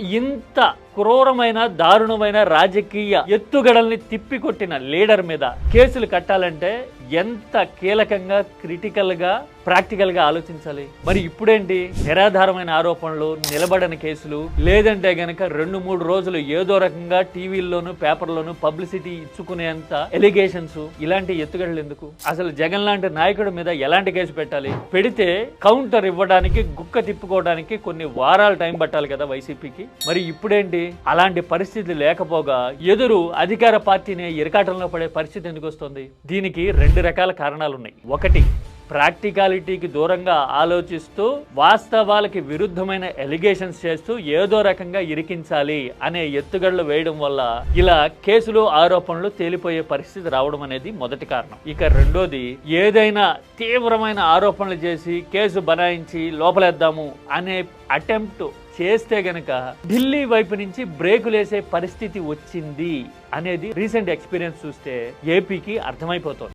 ఇంత క్రూరమైన దారుణమైన రాజకీయ ఎత్తుగడల్ని తిప్పికొట్టిన లీడర్ మీద కేసులు కట్టాలంటే ఎంత కీలకంగా క్రిటికల్గా ప్రాక్టికల్గా ఆలోచించాలి? మరి ఇప్పుడేంటి? నిరాధారమైన ఆరోపణలు నిలబడని కేసులు లేదంటే గనక రెండు మూడు రోజులు ఏదో రకంగా టీవీల్లోనూ పేపర్లోను పబ్లిసిటీ ఇచ్చుకునేంత ఎలిగేషన్స్ ఇలాంటి ఎత్తుగడలు ఎందుకు? అసలు జగన్ లాంటి నాయకుడి మీద ఎలాంటి కేసు పెట్టాలి? పెడితే కౌంటర్ ఇవ్వడానికి గుక్క తిప్పుకోవడానికి కొన్ని వారాలు టైం పట్టాలి కదా వైసీపీకి. మరి ఇప్పుడేంటి? అలాంటి పరిస్థితి లేకపోగా ఎదురు అధికార పార్టీనే ఇరకాటంలో పడే పరిస్థితి ఎందుకు వస్తుంది? దీనికి రెండు రకాల కారణాలు ఉన్నాయి ఒకటి ప్రాక్టికాలిటీకి దూరంగా ఆలోచిస్తూ వాస్తవాలకి విరుద్ధమైన ఎలిగేషన్స్ చేస్తూ ఏదో రకంగా ఇరికించాలి అనే ఎత్తుగడలు వేయడం వల్ల ఇలా కేసులు ఆరోపణలు తేలిపోయే పరిస్థితి రావడం అనేది మొదటి కారణం. ఇక రెండోది ఏదైనా తీవ్రమైన ఆరోపణలు చేసి కేసు బనాయించి లోపలేద్దాము అనే అటెంప్ట్ చేస్తే గనక ఢిల్లీ వైపు నుంచి బ్రేకులేసే పరిస్థితి వచ్చింది అనేది రీసెంట్ ఎక్స్పీరియన్స్ చూస్తే ఏపీకి అర్థమైపోతుంది.